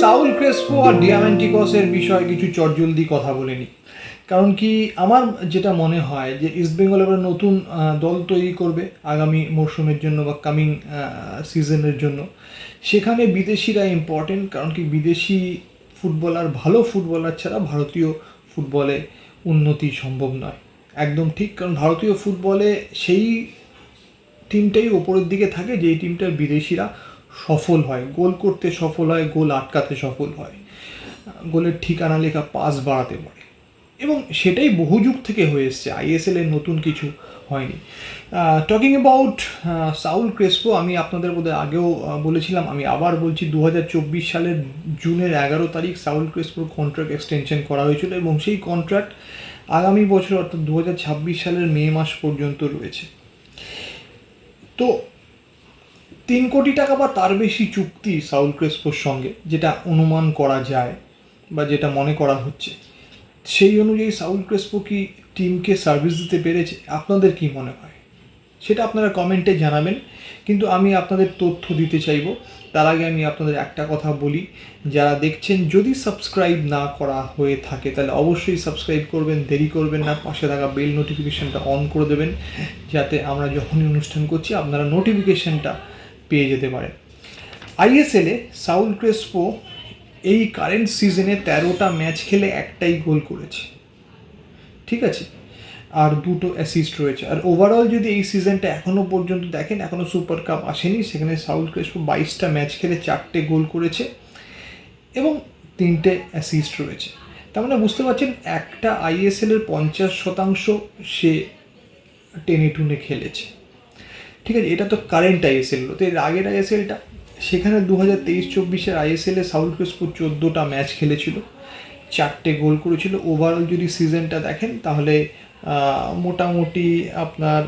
Saul Crespo আর ডিয়ামেন্টিকসের বিষয়ে কিছু চটজলদি কথা বলে নিই। কারণ কি আমার যেটা মনে হয় যে ইস্টবেঙ্গল এবার নতুন দল তৈরি করবে আগামী মরশুমের জন্য বা কামিং সিজনের জন্য। সেখানে বিদেশিরা ইম্পর্টেন্ট কারণ কি বিদেশি ফুটবলার, ভালো ফুটবলার ছাড়া ভারতীয় ফুটবলে উন্নতি সম্ভব নয়। একদম ঠিক, কারণ ভারতীয় ফুটবলে সেই টিমটাই ওপরের দিকে থাকে, যেই টিমটার বিদেশিরা সফল হয়, গোল করতে সফল হয়, গোল আটকাতে সফল হয়, গোলের ঠিকানা লেখা পাস বাড়াতে পারে। এবং সেটাই বহু যুগ থেকে হয়ে এসছে আইএসএল এর নতুন কিছু হয়নি। টকিং অ্যাবাউট সাউল ক্রেসপো, আমি আপনাদের বোধ আগেও বলেছিলাম, আমি আবার বলছি দু হাজার চব্বিশ সালের জুনের এগারো তারিখ সাউল ক্রেসপোর কন্ট্রাক্ট এক্সটেনশন করা হয়েছিল এবং সেই কন্ট্রাক্ট আগামী বছর, অর্থাৎ দু হাজার ছাব্বিশ সালের মে মাস পর্যন্ত রয়েছে। তো তিন কোটি টাকা বা তার বেশি চুক্তি সাউল ক্রেসপোর সঙ্গে, যেটা অনুমান করা যায় বা যেটা মনে করা হচ্ছে, সেই অনুযায়ী সাউল ক্রেসপো কি টিমকে সার্ভিস দিতে পেরেছে? আপনাদের কি মনে হয়? সেটা আপনারা কমেন্টে জানাবেন, কিন্তু আমি আপনাদের তথ্য দিতে চাইব। তার আগে আমি আপনাদের একটা কথা বলি, যারা দেখছেন, যদি সাবস্ক্রাইব না করা হয়ে থাকে, তাহলে অবশ্যই সাবস্ক্রাইব করবেন, দেরি করবেন না, পাশে থাকা বেল নোটিফিকেশানটা অন করে দেবেন, যাতে আমরা যখনই অনুষ্ঠান করছি, আপনারা নোটিফিকেশনটা পেয়ে যেতে পারে। আইএসএলে সাউল ক্রেসপো এই কারেন্ট সিজনে তেরোটা ম্যাচ খেলে একটাই গোল করেছে। ঠিক আছে? আর দুটো অ্যাসিস্ট রয়েছে। আর ওভারঅল যদি এই সিজনটা এখনও পর্যন্ত দেখেন এখনও সুপার কাপ আসেনি, সেখানে সাউল ক্রেসপো বাইশটা ম্যাচ খেলে চারটে গোল করেছে এবং তিনটে অ্যাসিস্ট রয়েছে। তার মানে বুঝতে পারছেন, একটা আইএসএলের পঞ্চাশ শতাংশ সে টেনে টুনে খেলেছে। ঠিক আছে, এটা তো কারেন্ট আইএসএল তো এর আগের আইএসএলটা সেখানে দু হাজার তেইশ চব্বিশের আইএসএলে সাউল ক্রেসপো চোদ্দোটা ম্যাচ খেলেছিল, চারটে গোল করেছিল। ওভারঅল যদি সিজনটা দেখেন, তাহলে মোটামুটি আপনার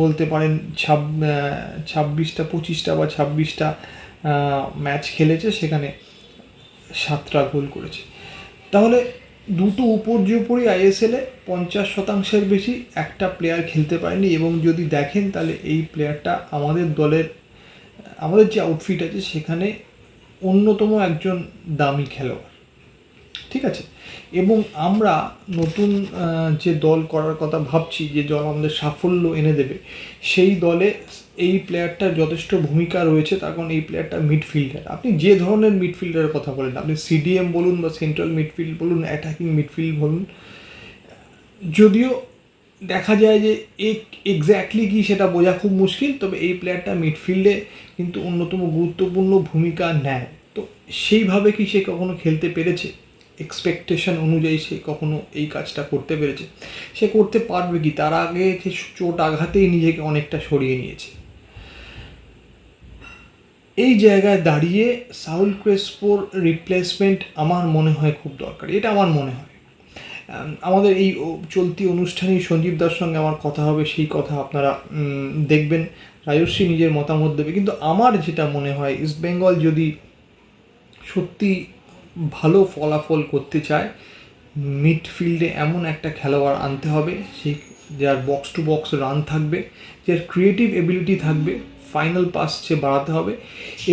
বলতে পারেন ছাব ছাব্বিশটা, পঁচিশটা বা ছাব্বিশটা ম্যাচ খেলেছে, সেখানে সাতটা গোল করেছে। তাহলে দুটো উপর্যুপরি আইএসএলে পঞ্চাশ শতাংশের বেশি একটা প্লেয়ার খেলতে পারেনি এবং যদি দেখেন তাহলে এই প্লেয়ারটা আমাদের দলের, আমাদের যে আউটফিট আছে সেখানে অন্যতম একজন দামি খেলোয়াড়। ঠিক আছে? এবং আমরা নতুন যে দল করার কথা ভাবছি, যে দল আমাদের সাফল্য এনে দেবে, সেই দলে এই প্লেয়ারটার যথেষ্ট ভূমিকা রয়েছে, তার কারণ এই প্লেয়ারটা মিডফিল্ডার আপনি যে ধরনের মিডফিল্ডারের কথা বলেন, আপনি সিডিএম বলুন বা সেন্ট্রাল মিডফিল্ড বলুন অ্যাটাকিং মিডফিল্ড বলুন, যদিও দেখা যায় যে এক্স্যাক্টলি কি সেটা বোঝা খুব মুশকিল, তবে এই প্লেয়ারটা মিডফিল্ডে কিন্তু অন্যতম গুরুত্বপূর্ণ ভূমিকা নেয়। তো সেইভাবে কি সে কখনো খেলতে পেরেছে? এক্সপেকটেশন অনুযায়ী সে কখনো এই কাজটা করতে পেরেছে? সে করতে পারবে কি? তার আগে সে চোট আঘাতেই নিজেকে অনেকটা সরিয়ে নিয়েছে। এই জায়গায় দাঁড়িয়ে সাউল ক্রেসপোর রিপ্লেসমেন্ট আমার মনে হয় খুব দরকারি, এটা আমার মনে হয়। আমাদের এই চলতি অনুষ্ঠানেই সঞ্জীব দার সঙ্গে আমার কথা হবে, সেই কথা আপনারা দেখবেন। রাজস্বী নিজের মতামত দেবে, কিন্তু আমার যেটা মনে হয় ইস্ট বেঙ্গল যদি সত্যি ভালো ফলাফল করতে চায় মিডফিল্ডে এমন একটা খেলোয়াড় আনতে হবে, সেই, যার বক্স টু বক্স রান থাকবে, যার ক্রিয়েটিভ এবিলিটি থাকবে ফাইনাল পাস সে বাড়াতে হবে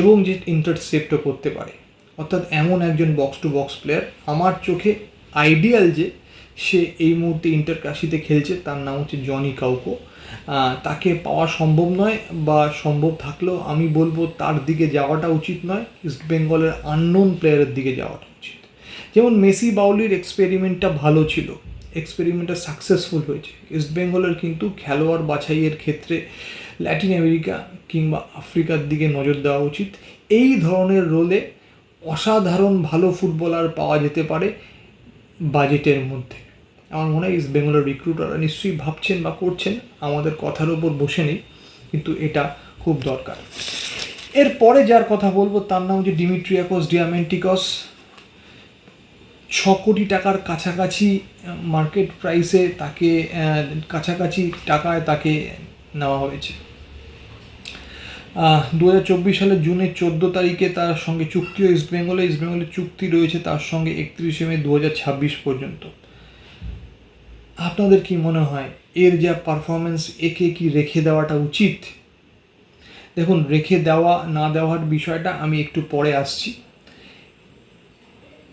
এবং যে ইন্টারসেপ্টও করতে পারে। অর্থাৎ এমন একজন বক্স টু বক্স প্লেয়ার আমার চোখে আইডিয়াল যে সে এই মুহূর্তে ইন্টার কাশিতে খেলছে, তার নাম হচ্ছে জনি কাউকো তাকে পাওয়া সম্ভব নয় বা সম্ভব থাকলেও আমি বলব তার দিকে যাওয়াটা উচিত নয় ইস্ট বেঙ্গলের আননোন প্লেয়ারের দিকে যাওয়াটা উচিত। যেমন মেসি বাউলির এক্সপেরিমেন্টটা ভালো ছিল এক্সপেরিমেন্টটা সাকসেসফুল হয়েছে। ইস্ট বেঙ্গলের কিন্তু খেলোয়াড় বাছাইয়ের ক্ষেত্রে ল্যাটিন আমেরিকা কিংবা আফ্রিকার দিকে নজর দেওয়া উচিত। এই ধরনের রোলে অসাধারণ ভালো ফুটবলার পাওয়া যেতে পারে বাজেটের মধ্যে। আমার মনে হয় ইস্ট বেঙ্গলের রিক্রুটাররা নিশ্চয়ই ভাবছেন বা করছেন, আমাদের কথার ওপর বসে নেই, কিন্তু এটা খুব দরকার। এরপরে যার কথা বলব, তার নাম হচ্ছে ডিমিট্রিয়াকস ডিয়ামেন্টিকস ছ কোটি টাকার কাছাকাছি মার্কেট প্রাইসে তাকে কাছাকাছি টাকায় তাকে নেওয়া হয়েছে। দু হাজার চব্বিশ সালের জুনের চোদ্দ তারিখে তার সঙ্গে চুক্তিও ইস্ট বেঙ্গলে। ইস্ট বেঙ্গলের চুক্তি রয়েছে তার সঙ্গে একত্রিশে মে দু হাজার ছাব্বিশ পর্যন্ত। আপনাদের কি মনে হয়, এর যা পারফরমেন্স একে কি রেখে দেওয়াটা উচিত? দেখুন, রেখে দেওয়া, না দেওয়ার বিষয়টা আমি একটু পরে আসছি।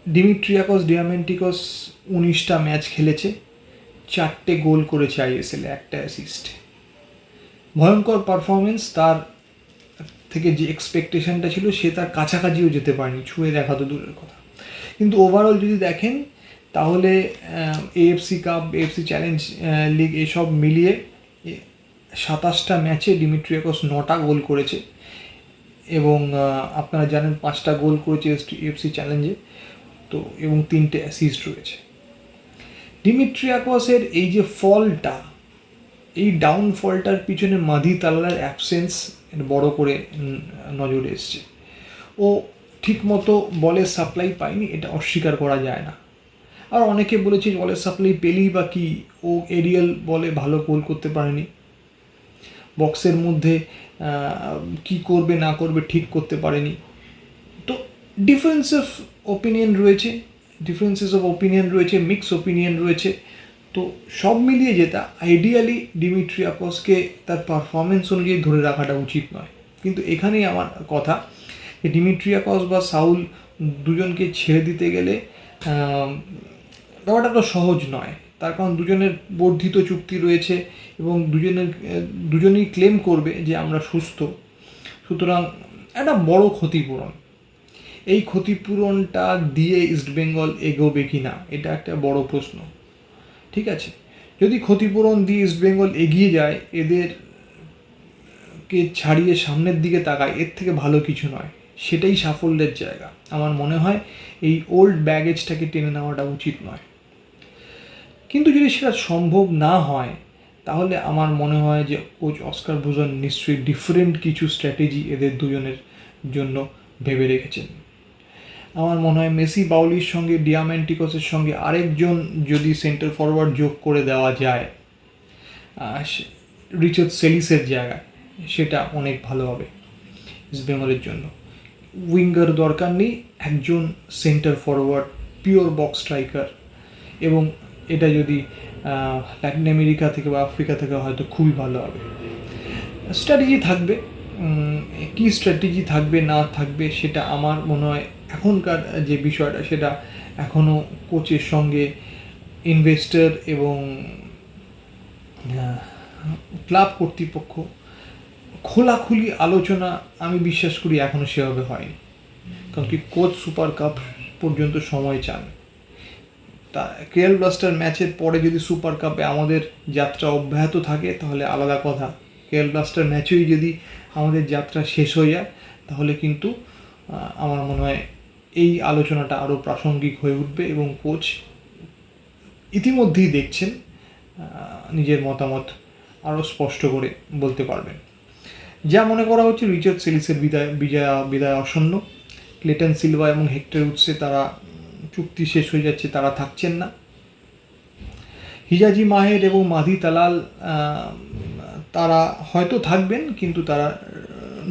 ডিমিট্রিয়াকস ডিয়ামেন্টিকস উনিশটা ম্যাচ খেলেছে। চারটে গোল করেছে আইএসএলে, একটা অ্যাসিস্ট ভয়ঙ্কর পারফরমেন্স তার থেকে যে এক্সপেকটেশনটা ছিল সে তার কাছাকাছিও যেতে পারেনি, ছুঁয়ে দেখা তো দূরের কথা। কিন্তু ওভারঅল যদি দেখেন, তাহলে AFC cup AFC challenge league এসব মিলিয়ে সাতাশটা ম্যাচে ডিমিট্রিয়াকস নটা গোল করেছে। এবং আপনারা জানেন পাঁচটা গোল করেছে এফসি চ্যালেঞ্জে তো, এবং তিনটে অ্যাসিস্ট রয়েছে। ডিমিট্রিয়াকসের এই যে ফলটা এই ডাউনফলটার পিছনে মাধি তালার অ্যাবসেন্স বড় করে নজরে এসছে। ও ঠিকমতো বলের সাপ্লাই পায়নি, এটা অস্বীকার করা যায় না। আর অনেকে বলেছে বলের সাপ্লাই পেলেই বা কি ও এরিয়াল বলে ভালো গোল করতে পারেনি। বক্সের মধ্যে কি করবে না করবে ঠিক করতে পারেনি। তো ডিফারেন্স অফ ওপিনিয়ন রয়েছে ডিফারেন্সেস অফ ওপিনিয়ন রয়েছে মিক্স ওপিনিয়ন রয়েছে। তো সব মিলিয়ে যেটা আইডিয়ালি ডিমিট্রিয়াকসকে তার পারফরমেন্স অনুযায়ী ধরে রাখাটা উচিত নয়। কিন্তু এখানেই আমার কথা যে ডিমিট্রিয়াকস বা সাউল দুজনকে ছেড়ে দিতে গেলে ব্যাপারটা তো সহজ নয়। তার কারণ দুজনের বর্ধিত চুক্তি রয়েছে এবং দুজনের, দুজনেই ক্লেম করবে যে আমরা সুস্থ। সুতরাং একটা বড় ক্ষতিপূরণ। এই ক্ষতিপূরণটা দিয়ে ইস্টবেঙ্গল এগোবে কি না এটা একটা বড় প্রশ্ন। ঠিক আছে? যদি ক্ষতিপূরণ দিয়ে ইস্টবেঙ্গল এগিয়ে যায়, এদের কে ছাড়িয়ে সামনের দিকে তাকায়, এর থেকে ভালো কিছু নয়। সেটাই সাফল্যের জায়গা। আমার মনে হয় এই ওল্ড ব্যাগেজটাকে টেনে নেওয়াটা উচিত নয়। কিন্তু যদি সেটা সম্ভব না হয়, তাহলে আমার মনে হয় যে কোচ অস্কার ভুজন নিশ্চয়ই ডিফারেন্ট কিছু স্ট্র্যাটেজি এদের দুজনের জন্য ভেবে রেখেছেন। আমার মনে হয় মেসি বাউলির সঙ্গে, ডিয়ামেন্টিকসের সঙ্গে আরেকজন যদি সেন্টার ফরওয়ার্ড যোগ করে দেওয়া যায় রিচার্ড সেলিসের জায়গায়, সেটা অনেক ভালো হবে ইস্ট বেঙ্গলের জন্য। উইঙ্গার দরকার নেই, একজন centre forward, pure box striker, এবং এটা যদি ল্যাটিন আমেরিকা থেকে বা আফ্রিকা থেকে হয়তো খুবই ভালো হবে। স্ট্র্যাটেজি থাকবে কি স্ট্র্যাটেজি থাকবে, না থাকবে, সেটা আমার মনে হয় এখনকার যে বিষয়টা, সেটা এখনও কোচের সঙ্গে ইনভেস্টর এবং ক্লাব কর্তৃপক্ষ খোলাখুলি আলোচনা আমি বিশ্বাস করি এখনও সেভাবে হয়নি। কারণ কি কোচ সুপার কাপ পর্যন্ত সময় চান। তা কেএল ব্লাস্টার ম্যাচের পরে যদি সুপার কাপে আমাদের যাত্রা অব্যাহত থাকে, তাহলে আলাদা কথা। কেএল ব্লাস্টার ম্যাচেই যদি আমাদের যাত্রা শেষ হয়ে যায়, তাহলে কিন্তু আমার মনে হয় এই আলোচনাটা আরও প্রাসঙ্গিক হয়ে উঠবে এবং কোচ ইতিমধ্যেই দেখছেন নিজের মতামত আরও স্পষ্ট করে বলতে পারবেন। যা মনে করা হচ্ছে রিচার্ড সেলিসের বিদায়, বিজয়া, বিদায় আসন্ন। ক্লেটন সিলভা এবং হেক্টর উৎসে তারা চুক্তি শেষ হয়ে যাচ্ছে, তারা থাকছেন না। হিজাজি মাহের এবং মাধি তালাল তারা হয়তো থাকবেন, কিন্তু তারা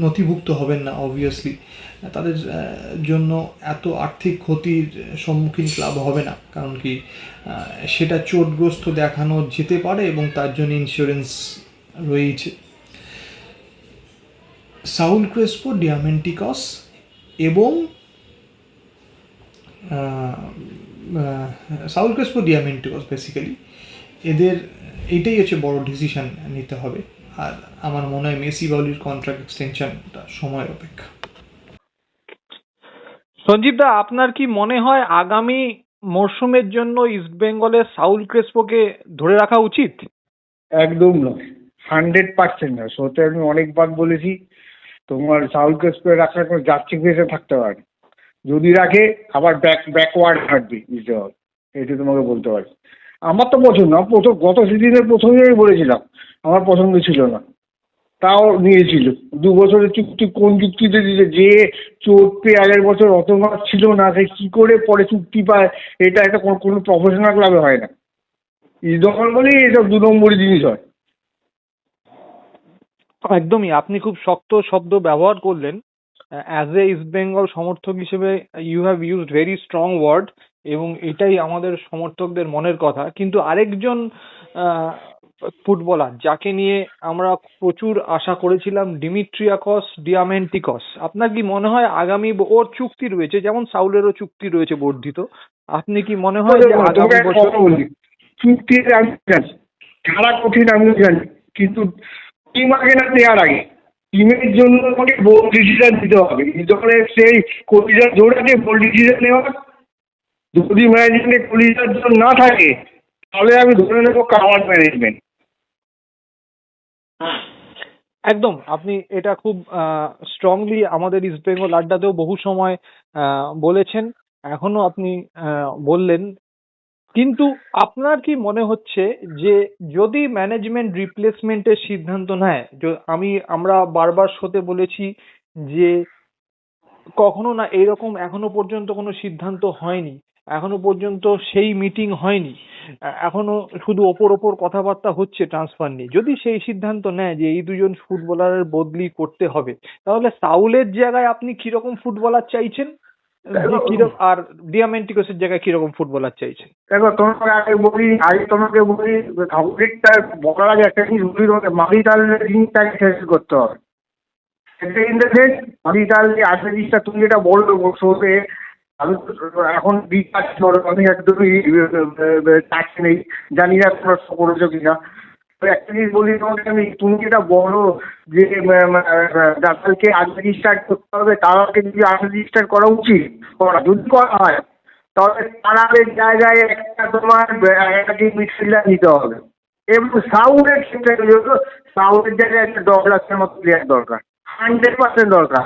নথিভুক্ত হবেন না অবভিয়াসলি তাদের জন্য এত আর্থিক ক্ষতির সম্মুখীন ক্লাব হবে না। কারণ কি সেটা চোটগ্রস্ত দেখানো যেতে পারে এবং তার জন্য ইন্স্যুরেন্স রয়েছে। সাউল ক্রেসপো, ডিয়ামেন্টিকস এবং সাউল ক্রেসপো, ডিয়ামেন্টিকস বেসিক্যালি এদের এইটাই হচ্ছে বড় ডিসিশন নিতে হবে। আর আমার মনে হয় মেসি বাউলির কন্ট্রাক্ট এক্সটেনশনটা সময়ের অপেক্ষা। সঞ্জীব দা, আপনার কি মনে হয় আগামী মরশুমের জন্য ইস্টবেঙ্গলের সাউল ক্রেসপোকে ধরে রাখা উচিত? একদম নয়। হান্ড্রেড পার্সেন্ট নয়। সত্যি আমি অনেকবার বলেছি, তোমার সাউথ স্পেস রাখার কোনো ফেসে থাকতে পারে যদি রাখে, আবার ব্যাক ব্যাকওয়ার্ড হাঁটবে বুঝতে হবে এটা তোমাকে বলতে পারি। আমার তো পছন্দ না, প্রথম, গত সিজনের প্রথমেই আমি বলেছিলাম। আমার পছন্দ ছিল না। তাও নিয়েছিল। দু বছরের চুক্তি কোন চুক্তিতে দিতে যে চোট পেয়ে আগের বছর অত মাস ছিল না, সে কী করে পরে চুক্তি পায়? এটা একটা কোনো- প্রফেশনাল ক্লাবে হয় না। ইস্টবেঙ্গল বলেই এসব দু নম্বরই জিনিস হয়। একদমই, আপনি খুব শক্ত শব্দ ব্যবহার করলেন। অ্যাজ এ ইস্ট বেঙ্গল সমর্থক হিসেবে you have used very strong word এবং এটাই আমাদের সমর্থকদের মনের কথা। কিন্তু আরেকজন ফুটবলার যাকে নিয়ে আমরা প্রচুর আশা করেছিলাম ডিমিট্রিয়াকস ডিয়ামেন্টিকস। আপনার কি মনে হয় আগামী ওর চুক্তি রয়েছে যেমন সাউলেরও চুক্তি রয়েছে বর্ধিত? আপনি কি মনে হয় যে আগামী বছর আমি জানি খেলা কঠিন আমি জানি কিন্তু টিম আগে না প্লেয়ার আগে টিমের জন্য তোমাকে বোল্ড ডিসিশন দিতে হবে। যখন সেই কলিজার জোর আছে বোল্ড ডিসিশন নেওয়া যদি ম্যানেজমেন্টে কলিজার জোর না থাকে তাহলে আমি ধরে নেব কামার ম্যানেজমেন্ট একদম। আপনি এটা খুব আহ স্ট্রংলি আমাদের ইস্ট বেঙ্গল আড্ডাতেও বহু সময় আহ, বলেছেন। এখনও আপনি আহ, বললেন। কিন্তু আপনার কি মনে হচ্ছে যে যদি ম্যানেজমেন্ট রিপ্লেসমেন্টের সিদ্ধান্ত নেয় আমি আমরা বারবার শোতে বলেছি যে কখনো না এরকম এখনও পর্যন্ত কোনো সিদ্ধান্ত হয়নি। এখনও পর্যন্ত সেই মিটিং হয়নি। এখনও শুধু ওপর ওপর কথাবার্তা হচ্ছে ট্রান্সফার নিয়ে। যদি সেই সিদ্ধান্ত নেয় যে এই দুজন ফুটবলারের বদলি করতে হবে তাহলে সাউলের জায়গায় আপনি কীরকম ফুটবলার চাইছেন? যে আর ডিয়ামেন্টিকোসের জায়গায় কীরকম ফুটবলার চাইছেন? দেখো তোমাকে আগে বলি আগে তোমাকে বলি খাবারটা বলার আগে একটা জিনিস বলি তোমাকে মারি তাহলে শেষ করতে হবে। সেটা ইন দ্য সেন্স মারি তাহলে আসলে জিনিসটা তুমি যেটা বলল শোতে আমি এখন আমি একদমই টাচ নেই। জানি না তোমরা করেছ কিনা। একটা জিনিস বলি তোমাকে আমি, তুমি যেটা বলো যে ডাক্তারকে আগে রেজিস্টার করতে হবে তার যদি আগে রেজিস্টার করা উচিত, করা যদি করা হয়, তাহলে তারাদের জায়গায় একটা তোমার একটা মিডফিল্ডার নিতে হবে। এবং সাউন্ডের ক্ষেত্রে সাউথের জায়গায় একটা ডগলাসের মতো প্লেয়ার দরকার। হান্ড্রেড পার্সেন্ট দরকার।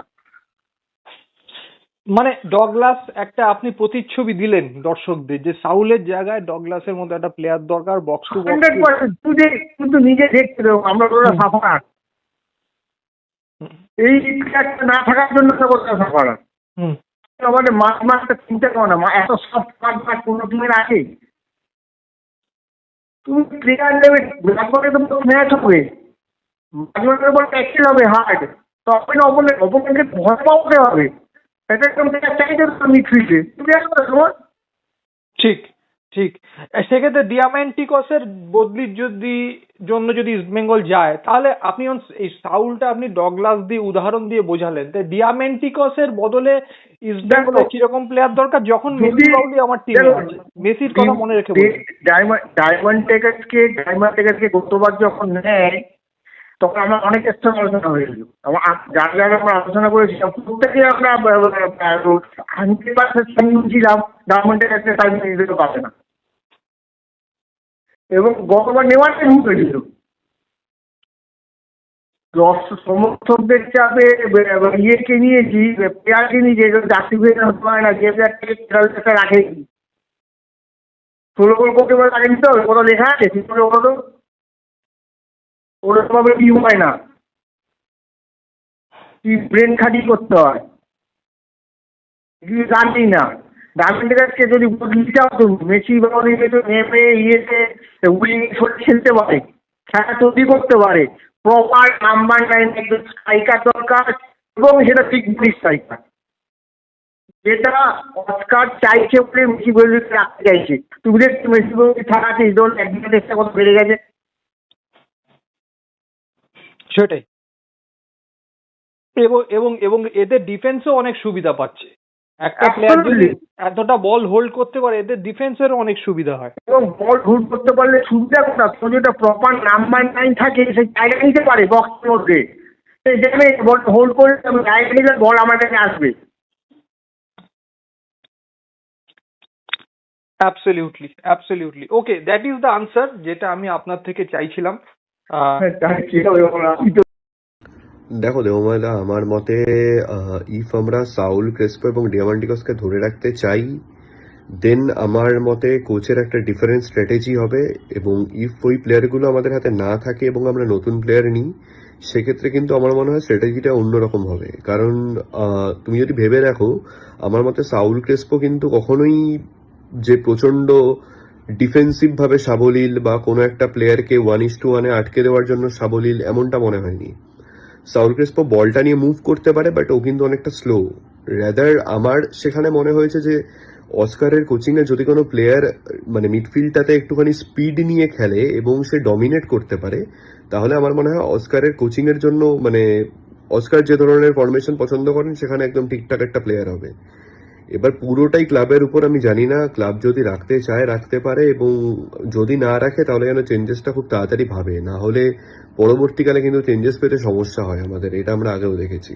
মানে ডগলাস একটা আপনি প্রতিচ্ছবি দিলেন দর্শকদের যে সাউলের জায়গায় ডগলাসের মতো একটা প্লেয়ার দরকার বক্স টু কিন্তু নিজে দেখতে দেবো আমরা ওরা। সাফার। এই প্লেয়ারটা না থাকার জন্য সাফার। হুম। আমাদের মাঠ মাঠটা চিন্তা করো না মা- এত সব মাঠ মাঠ কোনো টিমের আছে তুমি প্লেয়ার নেবে তারপরে তো ম্যাচ হবে। মাঝমাঠের উপর ট্যাক্সিল হবে হার্ড তখন অপোনেন্ট অপোনেন্টকে ভয় পাওয়াতে হবে। ঠিক ঠিক। সেক্ষেত্রে ডিয়ামেন্টিকসের বদলির যদি জন্য যদি ইস্টবেঙ্গল যায় তাহলে আপনি এই সাউলটা আপনি ডগলাস দিয়ে উদাহরণ দিয়ে বোঝালেন। তাই ডিয়ামেন্টিকসের বদলে ইস্টবেঙ্গলের দেখো, কীরকম প্লেয়ার দরকার? যখন মেসি বাউলি আমার টিমে আছে। মেসির কথা মনে রেখে ডায়মন্ড টেকার্সকে ডায়মন্ড গতবার যখন নেয় তখন আমরা অনেক স্থান আলোচনা হয়েছিল আমার আ- যার যারা আমরা আলোচনা করেছিলাম প্রত্যেকে আমরা হান্ড্রেড পার্সেন্ট ছিলাম ডায়মন্ড টেকার্সকে টাইম দিতে পারবে না। এবং গতবার নেওয়াটাই ভুল হয়েছিল সমর্থকদের চাপে ইয়েকে নিয়েছি প্লেয়ারকে নিয়ে যে জার্সি হতে পারে না, যে প্লেয়ারটাকে খেলাতে ষোলো গোল করতে পারে নিতে হবে কোথাও লেখা আছে বলো তো ওরকমভাবে কি হয় না? কি ব্রেন খাটি করতে হয়? কি জানি না। কাছে যদি বদলি চাও তুমি মেসি বা নেমে ইয়েতে উইং খেলতে পারে খেলা তৈরি করতে পারে। প্রপার নাম্বার নাইন একজন স্ট্রাইকার দরকার এবং সেটা ঠিক স্ট্রাইকার যেটা অস্কার চাইছে বলে মেসি বলে রাখতে চাইছে তুমি দেখছ মেসি বলে থাকাতে ইদল একদিনের চেষ্টা কত বেড়ে গেছে? সেটাই। এবং এবং এবং এদের ডিফেন্সও অনেক সুবিধা পাচ্ছে। একটা প্লেয়ার যদি এতটা বল হোল্ড করতে পারে এদের ডিফেন্সেরও অনেক সুবিধা হয়। এবং বল হুট করতে পারলে সুবিধা কোথা তোর যেটা প্রপার নাম্বার নাইন থাকে সেই জায়গা নিতে পারে বক্সের মধ্যে। যেখানে বল হোল্ড করে জায়গা নিলে বল আমার কাছে আসবে। Absolutely absolutely okay that is the answer যেটা আমি আপনার থেকে চাইছিলাম। দেখো দেবমালা, আমার মতে ইফ আমরা সাউল ক্রেসপো এবং ডিয়ামান্টিকসকে ধরে রাখতে চাই দেন আমার মতে কোচের একটা ডিফারেন্ট স্ট্র্যাটেজি হবে এবং ইফ ওই প্লেয়ারগুলো আমাদের হাতে না থাকে এবং আমরা নতুন প্লেয়ার নিই, সেক্ষেত্রে কিন্তু আমার মনে হয় স্ট্র্যাটেজিটা অন্যরকম হবে। কারণ তুমি যদি ভেবে দেখো, আমার মতে সাউল ক্রেসপো কিন্তু কখনোই যে প্রচণ্ড ডিফেন্সিভ ভাবে সাবলীল বা কোনো একটা প্লেয়ারকে ওয়ান ইস টু ওয়ানে আটকে দেওয়ার জন্য সাবলীল এমনটা মনে হয়নি। সাউল ক্রেসপো বলটা নিয়ে মুভ করতে পারে বাট ও কিন্তু অনেকটা স্লো রেদার আমার সেখানে মনে হয়েছে যে, অস্কারের কোচিংয়ে যদি কোনো প্লেয়ার মানে মিডফিল্ডটাতে একটুখানি স্পিড নিয়ে খেলে এবং সে ডমিনেট করতে পারে, তাহলে আমার মনে হয় অস্কারের কোচিংয়ের জন্য মানে অস্কার যে ধরনের ফরমেশন পছন্দ করেন, সেখানে একদম ঠিকঠাক একটা প্লেয়ার হবে। এবার পুরোটাই ক্লাবের উপর আমি জানি না, ক্লাব যদি রাখতে চায় রাখতে পারে এবং যদি না রাখে তাহলে যেন চেঞ্জেসটা খুব তাড়াতাড়ি ভাবে। না হলে পরবর্তীকালে কিন্তু চেঞ্জেস পেতে সমস্যা হয় আমাদের, এটা আমরা আগেও দেখেছি।